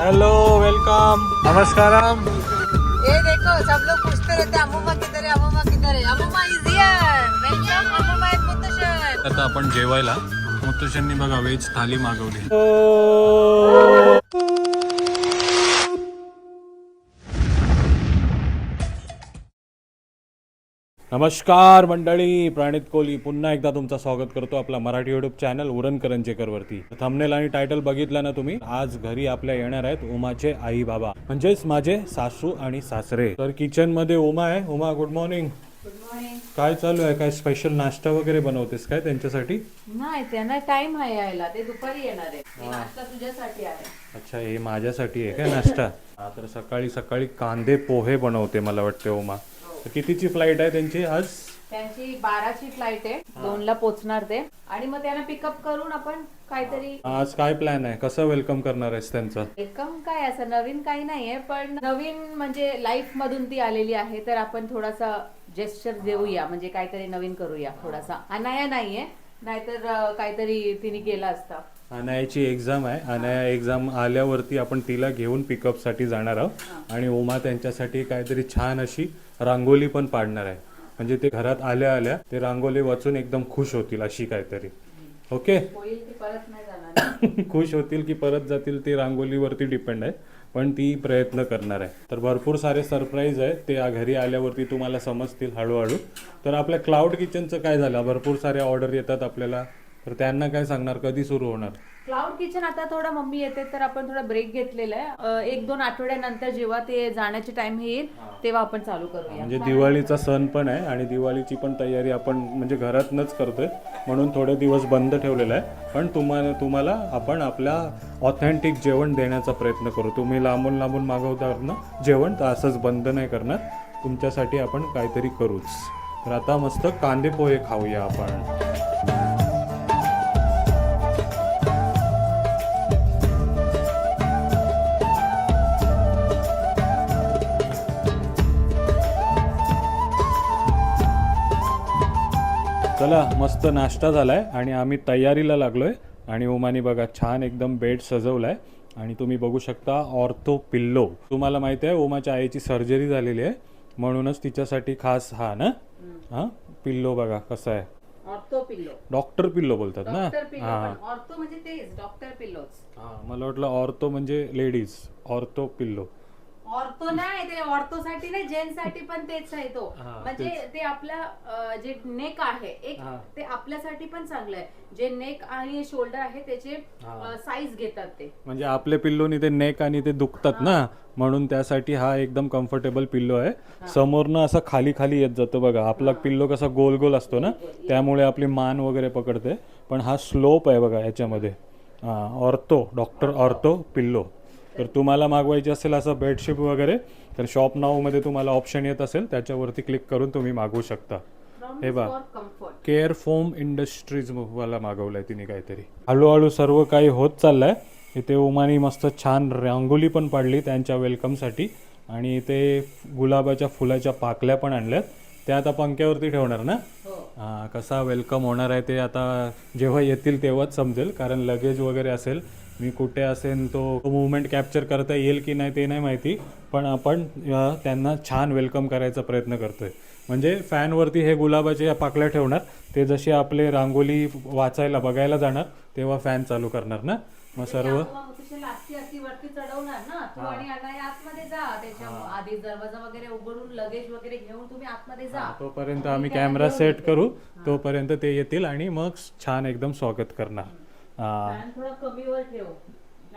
Hello welcome नमस्कारम. ये देखो सब लोग पूछते रहते अमुमा किधर है अमुमा किधर है? Ammumma is here welcome Ammumma at Muthashan आता आपण जेवायला. मुत्तुशांनी बघा व्हेज थाली मागवली. नमस्कार मंडळी प्रणित कोहली. पुन्हा एकदा तुमचं स्वागत करतो आपला मराठी युट्यूब चॅनल उरण करंजेकर वरती थंबनेल आणि टायटल बघितलं ना तुम्ही आज घरी आपल्या येणार आहेत उमाचे आई बाबा. म्हणजेच माझे सासू आणि सासरे. तर किचनमध्ये उमा आहे. उमा गुड मॉर्निंग काय चालू आहे? काय स्पेशल नाश्ता वगैरे बनवतेस काय त्यांच्यासाठी? नाही त्यांना टाइम आहे यायला. ते दुपारी येणार आहे नाश्ता तुझ्यासाठी आहे. अच्छा हे माझ्यासाठी आहे काय नाश्ता? हा तर सकाळी सकाळी कांदे पोहे बनवते मला वाटते उमा. तर कितीची फ्लाईट आहे त्यांची आज? त्यांची बाराची फ्लाईट आहे. दोन ला पोहोचणार ते. आणि मग त्यांना पिकअप करून आपण काहीतरी आज काय प्लॅन आहे? कसं वेलकम करणार आहेस त्यांचं? वेलकम काय? असं नवीन काही नाहीये पण नवीन म्हणजे लाईफ मधून ती आलेली आहे तर आपण थोडासा जेस्चर देऊया. म्हणजे काहीतरी नवीन करूया थोडासा. अनाया नाहीये. नाहीतर काहीतरी तिने केला असता. अनायाची एक्झाम आहे. अनाया एक्झाम आल्यावरती आपण तिला घेऊन पिकअपसाठी जाणार आहोत. आणि उमा त्यांच्यासाठी काहीतरी छान अशी रांगोली पण पाडणार आहे. म्हणजे ते घरात आल्या आल्या ते रांगोली वाचून एकदम खुश होतील अशी काहीतरी. ओके? खुश होतील की परत जातील ते रांगोलीवरती डिपेंड आहे. पण ती प्रयत्न करणार आहे. तर भरपूर सारे सरप्राईज आहे ते घरी आल्यावरती तुम्हाला समजतील हळूहळू. तर आपल्या क्लाउड किचनचं काय झालं? भरपूर सारे ऑर्डर येतात आपल्याला. तर त्यांना काय सांगणार? कधी सुरू होणार? क्लाउड किचन आता थोडा मम्मी येते तर आपण थोडा ब्रेक घेतलेला आहे. एक दोन आठवड्यानंतर जेव्हा ते जाण्याचे टाइम येईल तेव्हा आपण चालू करूया. म्हणजे दिवाळीचा सण पण आहे आणि दिवाळीची पण तयारी आपण म्हणजे घरातनच करतोय. म्हणून थोडे दिवस बंद ठेवलेला आहे. पण तुम्हाला तुम्हाला आपण आपल्या ऑथेंटिक जेवण देण्याचा प्रयत्न करू. तुम्ही लांबून लांबून मागवतार ना जेवण तर असंच बंद नाही करणार. तुमच्यासाठी आपण काहीतरी करूच. तर आता मस्त कांदे पोहे खाऊया आपण. चला मस्त नाश्ता झालाय आणि आम्ही तयारीला लागलोय. आणि ओमानी बघा छान एकदम बेड सजवलाय. आणि तुम्ही बघू शकता ऑर्थो पिल्लो. तुम्हाला माहिती आहे ओमाच्या आईची सर्जरी झालेली आहे. म्हणूनच तिच्यासाठी खास हा ना? हा? पिल्लो बघा कसा आहे? Ortho pillow. डॉक्टर पिल्लो बोलतात ना? हा. म्हणजे हा मला वाटलं ऑर्थो म्हणजे लेडीज ऑर्थो पिल्लो. ऑर्थो नाही ते ऑर्थो साठी नाही जेंट्ससाठी पण तेच आहे तो. हा, म्हणजे ते आपल्या अं, जे नेक आहे एक हा. ते आपल्यासाठी पण चांगलं आहे. जे नेक आणि शोल्डर आहे त्याचे हा. साईज घेतात ते. म्हणजे आपले पिल्लोनी ते नेक आणि ते दुखतात ना म्हणून त्यासाठी हा एकदम कम्फर्टेबल पिल्लो आहे. समोरनं असं खाली खाली येत जातो बघा. आपला पिल्लो कसा गोल गोल असतो ना त्यामुळे आपली मान वगैरे पकडते. पण हा स्लोप आहे बघा याच्यामध्ये. Ortho doctor ortho pillow. तर तुम्हाला मागवायची असेल असं बेडशीट वगैरे तर शॉप नावमध्ये तुम्हाला ऑप्शन येत असेल त्याच्यावरती क्लिक करून तुम्ही मागवू शकता. हे कम्फर्ट केअर फोम इंडस्ट्रीज वाला मागवलाय तिने काहीतरी. हळूहळू सर्व काही होत चाललंय. इथे उमानी मस्त छान रांगोली पण पाडली त्यांच्या वेलकमसाठी आणि इथे गुलाबाच्या फुलाच्या पाकल्या पण आणल्यात. त्या आता पंख्यावरती ठेवणार ना? हा. कसा वेलकम होणार आहे ते आता जेव्हा येतील तेव्हाच समजेल कारण लगेज वगैरे असेल मी कुठे असेल तो मुवमेंट कॅप्चर करता येईल की नाही ते नाही माहिती पण आपण त्यांना छान वेलकम करायचा प्रयत्न करतोय. म्हणजे फॅनवरती हे गुलाबाचे पाकल्या ठेवणार ते जसे आपले रांगोली वाचायला बघायला जाणार तेव्हा फॅन चालू करणार ना? मग सर्व अशी वरती चढवणार ना? तू आणि आतमध्ये जा. त्याच्या आधी दरवाजा वगैरे उघडून लगेज वगैरे घेऊन तुम्ही आतमध्ये जा. तोपर्यंत आम्ही कॅमेरा सेट करू. तोपर्यंत ते येतील आणि मग छान एकदम स्वागत करणार. हा. फॅन थोडा कमीवर ठेव.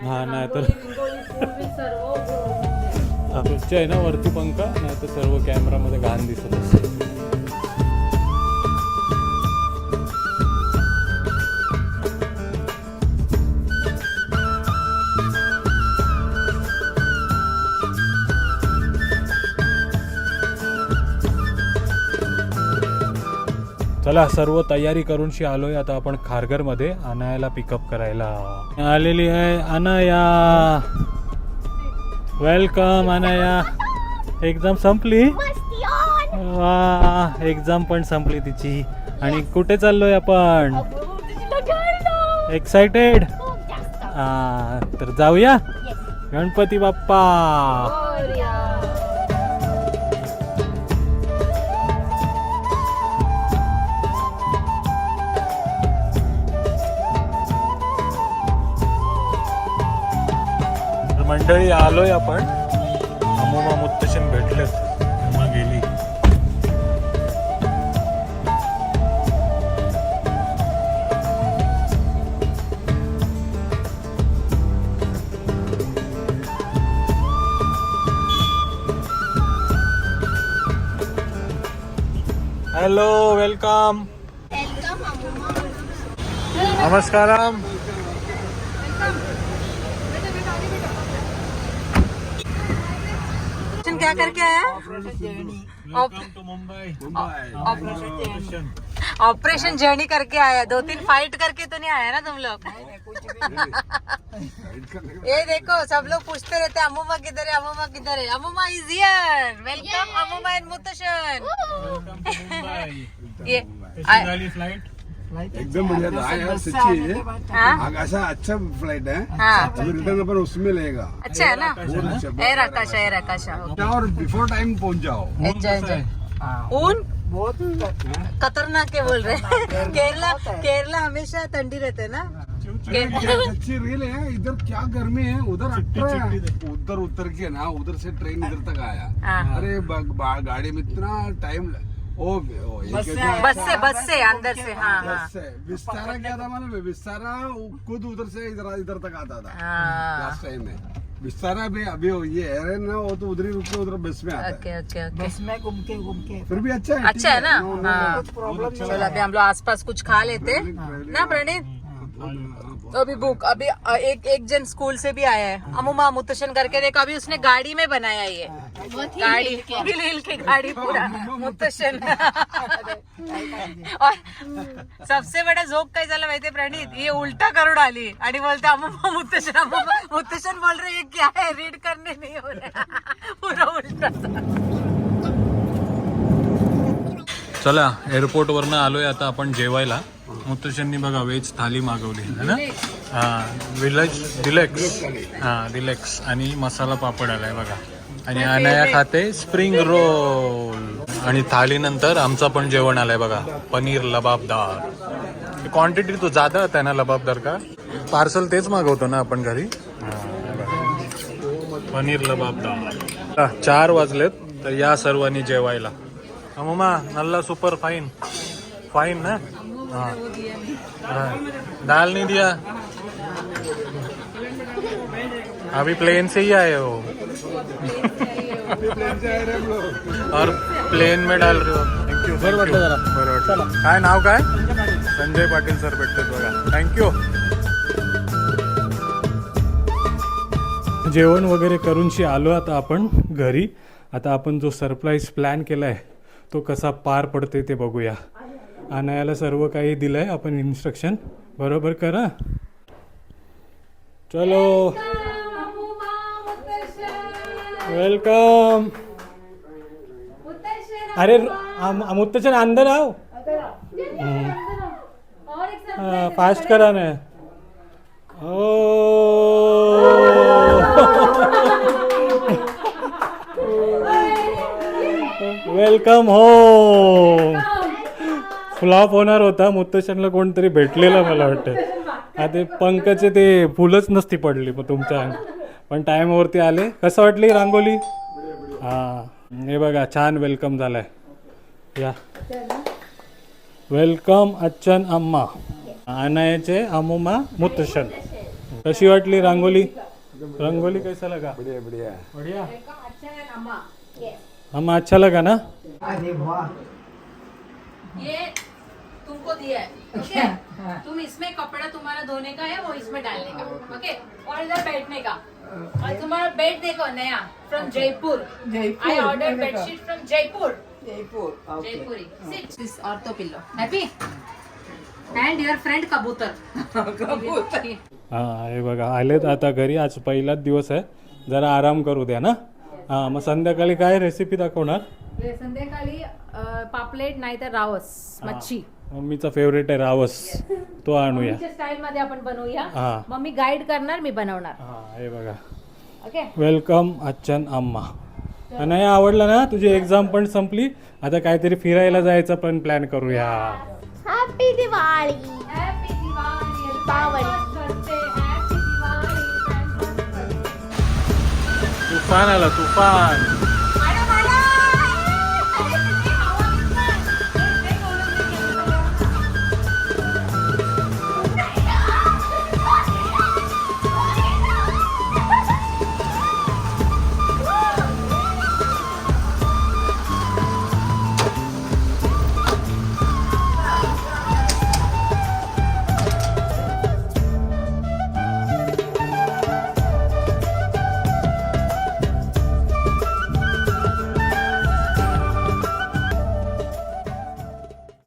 हा, नाही तर- रांगोळी, बिंगोळी, फुल बिल सर्व उघडून ठेव. तुमच्या आहे ना वरती पंखा नाही तर सर्व कॅमेरामध्ये घाण दिसत असते चला सर्व तयारी करूनशी आलोय. आता आपण खारघरमध्ये अनायाला पिकअप करायला. आलेली आहे अनाया. वेलकम अनाया. एक्झाम संपली? वा एक्झाम पण संपली तिची. आणि कुठे चाललोय आपण? एक्साइटेड तर जाऊया? गणपती बाप्पा. मंडळी आलोय आपण. अमोमा मुत्तशन भेटलेत. गेली. हॅलो वेलकम नमस्कारम क्या करके आया? टू मुंबई ऑपरेशन जर्नी करके आया। दो तीन फाइट करके तो नहीं आया ना तुम लोग? ये देखो सब लोग पूछते रहते हैं अमुमा किधर है अमुमा किधर है? Ammumma is here welcome Ammumma and Muthashan ये झाली फ्लाईट एकदम बढ़िया था। यार सच्ची हाँ। ऐसा अच्छा फ़्लाइट है। हाँ। रिटर्न अपन उसमें लेगा। अच्छा है ना? बहुत अच्छा एयर आकाशा एयर आकाशा और बिफोर टाइम पहुँच जाओ। Enjoy enjoy. ऊन? खतरनाक के बोल रहे हैं। केरला केरला हमेशा ठंडी रहते हैं ना? अच्छी रेल है। इधर क्या गर्मी है? उधर है। उधर उतर के ना उधर से ट्रेन इधर तक आया। हाँ। अरे गाड़ी में इतना टाइम ओ, ओ हैं- बस से बस से अंदर से हाँ हाँ। बस। से विस्तारा क्या था मालूम है? विस्तारा खुद उधर से इधर इधर तक आता था। हाँ। लास्ट टाइम में। विस्तारा भी अभी ये एरन है ना वो तो उधर ही रुक के उधर बस में आता है। Okay okay okay. फिर भी अच्छा है अच्छा है ना? है। हाँ। चलो अभी हम लोग आसपास कुछ खा लेते हैं। ना प्रणीत? अभी बुक अभी एक एक जन स्कूल से भी आया है। अमुमा मुतशन करके देखो अभी उसने गाड़ी में बनाया ये। गाड़ी हिल हिल के गाड़ी पूरा। मुतशन और सबसे बड़ा जोक काय झालं माहितीये प्रणीत ये उल्टा करून आली आणि बोलते अमुमा मुतशन अमुमा मुतशन बोल रहे ये क्या है? रीड करने नहीं हो रहा। पूरा उल्टा चला एअरपोर्टवरनं आलोय आता आपण जेवायला. मुत्तशांनी बघा व्हेज थाली मागवली है ना? हा विलेज डिलेक्स हा डिलेक्स आणि मसाला पापड आलाय बघा. आणि अनाया खाते स्प्रिंग रोल आणि थालीनंतर आमचं पण जेवण आलंय बघा पनीर लबाबदार. क्वांटिटी तो जादा होता ना लबाबदार का? पार्सल तेच मागवतो ना आपण घरी? पनीर लबाबदार. चार वाजलेत तर या सर्वांनी जेवायला. मम्मा नल्ला सुपर फाईन फाईन ना? हाँ। हाँ, दाल नहीं दिया? अभी प्लेन से ही आए हो। और प्लेन में डाल रहे हो। थँक्यू बरं वाटलं जरा. बरं वाटलं. काय नाव काय? संजय पाटील सर भेटतात बघा. थँक्यू जेवण वगैरे करूनशी आलो आता आपण घरी. आता आपण जो सरप्राईज प्लॅन केला आहे तो कसा पार पडते ते बघूया. अनायाला सर्व काही दिलं आहे आपण इन्स्ट्रक्शन बरोबर करा. चलो. वेलकम अरे मुत्तचन अंदर आओ. फास्ट करा ना. वेलकम हो फ्लॉप होणार होता मुत्तशनला कोणतरी भेटलेलं मला वाटतं. ते पंकचे ते फुलंच नसती पडली मग तुमच्या पण टाईमवरती आले. कसं वाटली रांगोली? हां. हे बघा छान वेलकम झालाय. या. वेलकम अच्छन अम्मा. अनायाचे अमुमा मुत्तशन कशी वाटली रांगोली? रंगोली कैसा लगा बढ़िया बढ़िया. बढ़िया. अम्मा. अच्छा लगा ना? ये तुमको दिया है ओके तुम इसमें कपड़ा तुम्हारा धोने का है वो इसमें डालने का ओके और इधर बैठने का। और तुम्हारा बेड देखो नया from Jaipur. I order bedsheet from Jaipur. Jaipur Jaipuri. Sit this ortho pillow happy and your friend kabutar. हा हे बघा आलेत आता घरी. आज पहिलाच दिवस आहे. जरा आराम करू द्या ना? हा मग संध्याकाळी काय रेसिपी दाखवणार? संध्याकाळी पापलेट नाहीतर रावस मच्छी. मम्मीचा फेवरेट आहे रावस. तो आणूया. स्टाईल मध्ये आपण बनवूया. हा. मग मी गाईड करणार मी बनवणार. हा हे बघा. ओके वेलकम अच्छन अम्मा नाही आवडलं ना तुझी एक्झाम पण संपली. आता काहीतरी फिरायला जायचं पण प्लॅन करूया. हॅपी दिवाळी दीपावली तुफान आला तुफान